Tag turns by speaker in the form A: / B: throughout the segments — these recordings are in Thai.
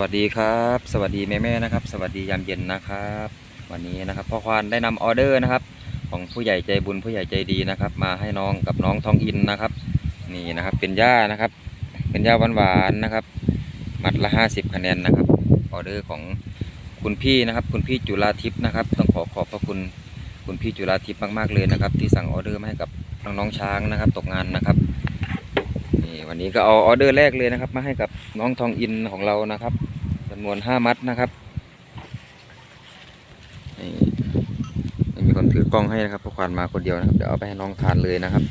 A: วัสดีครับ สวัสดีแม่แม่ๆนะครับ สวัสดียามเย็นนะครับ วันนี้นะครับพ่อควานได้นำออเดอร์นะครับ ของผู้ใหญ่ใจบุญผู้ใหญ่ใจดีนะครับ มาให้น้องกับน้องทองอินนะครับ นี่นะครับเป็นหญ้านะครับ เป็นหญ้าหวานๆนะครับ มัดละห้าสิบคะแนนนะครับออเดอร์ของคุณพี่นะครับ คุณพี่จุฬาทิพย์นะครับ ต้องขอขอบพระคุณคุณพี่จุฬาทิพย์มากๆเลยนะครับ ที่สั่งออเดอร์มาให้กับน้องๆช้างนะครับ ตกงานนะครับนี่วันนี้ก็เอาออเดอร์แรกเลยนะครับ มาให้กับน้องทองอินของเรานะครับำนวนห้ามัดนะครับนี่ไม่มีคนถือกล้องให้นะครับเพราะควานมาคนเดียวนะครับเดี๋ยวเอาไปให้น้องทานเลยนะครับ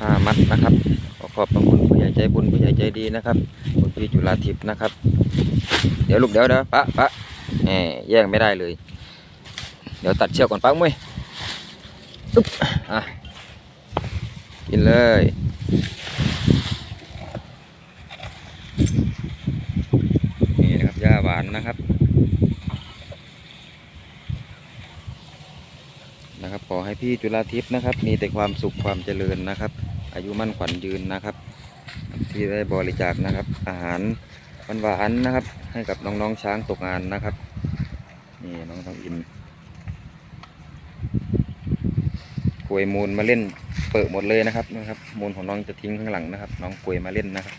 A: ห้ามัดนะครับขอขอบพระคุณผู้ใหญ่ใจบุญผู้ใหญ่ใจดีนะครับคุณพี่จุฬาทิพย์นะครับ เดี๋ยวลูกเดี๋ยวเดี๋ยวปะปะแหมแย่งไม่ได้เลย เดี๋ยวตัดเชือกก่อนปังมุ้ยอึ๊บอะกินเลย นี่นะครับหญ้านนะครับ นะครับขอให้พี่จุฬาทิพย์นะครับ มีแต่ความสุขความเจริญนะครับ อายุมั่นขวัญยืนนะครับ ที่ได้บริจาคนะครับ อาหารหวานๆนะครับ ให้กับน้องๆช้างตกงานนะครับนี่น้องทองอินกลวยมูลมาเล่นเปิดหมดเลยนะครับนะครับ มูลของน้องจะทิ้งข้างหลังนะครับ น้องกลวยมาเล่นนะครับ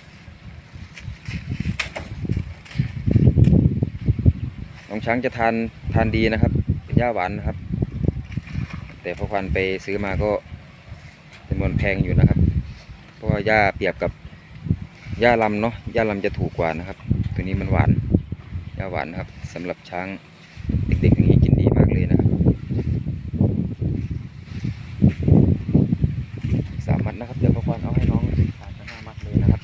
A: น้องช้างจะทานทานดีนะครับ เป็นหญ้าหวานนะครับ แต่พอควันไปซื้อมาก็จำนวนแพงอยู่นะครับ เพราะว่าหญ้าเปรียบกับหญ้าลำเนาะหญ้าลำจะถูกกว่านะครับ ตัวนี้มันหวานหญ้าหวานนะครับสำหรับช้างเด็กๆอย่างนี้กินดีมากเลยนะครับสามมัดนะครับเดี๋ยวพอควันเอาให้น้องทานทั้งห้ามัดเลยนะครับ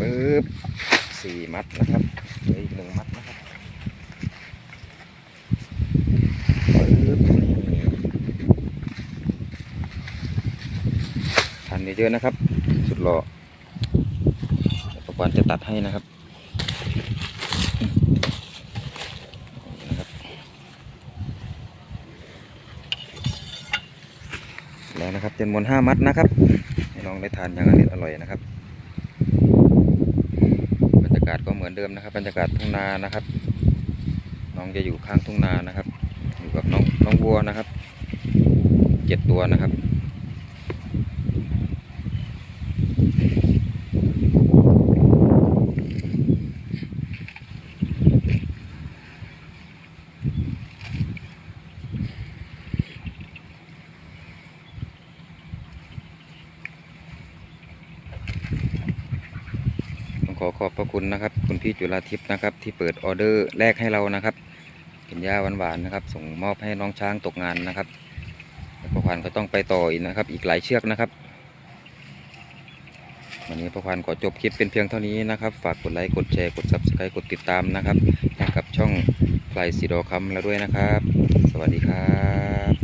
A: ปึ๊บสี่ มัดนะครับเหลืออีกหนึ่งมัดนะครับทันเยอะๆนะครับ สุดหล่ออุปกรณ์จะตัดให้นะครับแล้วนะครับจนวนห้ามัดนะครับให้น้องได้ทานอย่างอร่อยนะครับ บรรยากาศก็เห มือนเดิมนะครับ บรรยากาศทุ่งนานะครับ น้องจะอยู่ข้างทุ่งนานะครับ อยู่กับน้องน้องวัวนะครับเจ็ดตัวนะครับ ต้ อขอขอบพระคุณนะครับ คุณพี่จุฬาทิพย์นะครับ ที่เปิดออเดอร์แรกให้เรานะครับเป็นหญ้าหวานๆนะครับ ส่งมอบให้น้องช้างตกงานนะครับแล้วประพันก็ต้องไปต่ออีกนะครับ อีกหลายเชือกนะครับ วันนี้ประพันขอจบคลิปเป็นเพียงเท่านี้นะครับ ฝากกดไลค์กดแชร์กด subscribe กดติดตามนะครับให้กับช่องไพลสีดอคำแล้วด้วยนะครับ สวัสดีครับ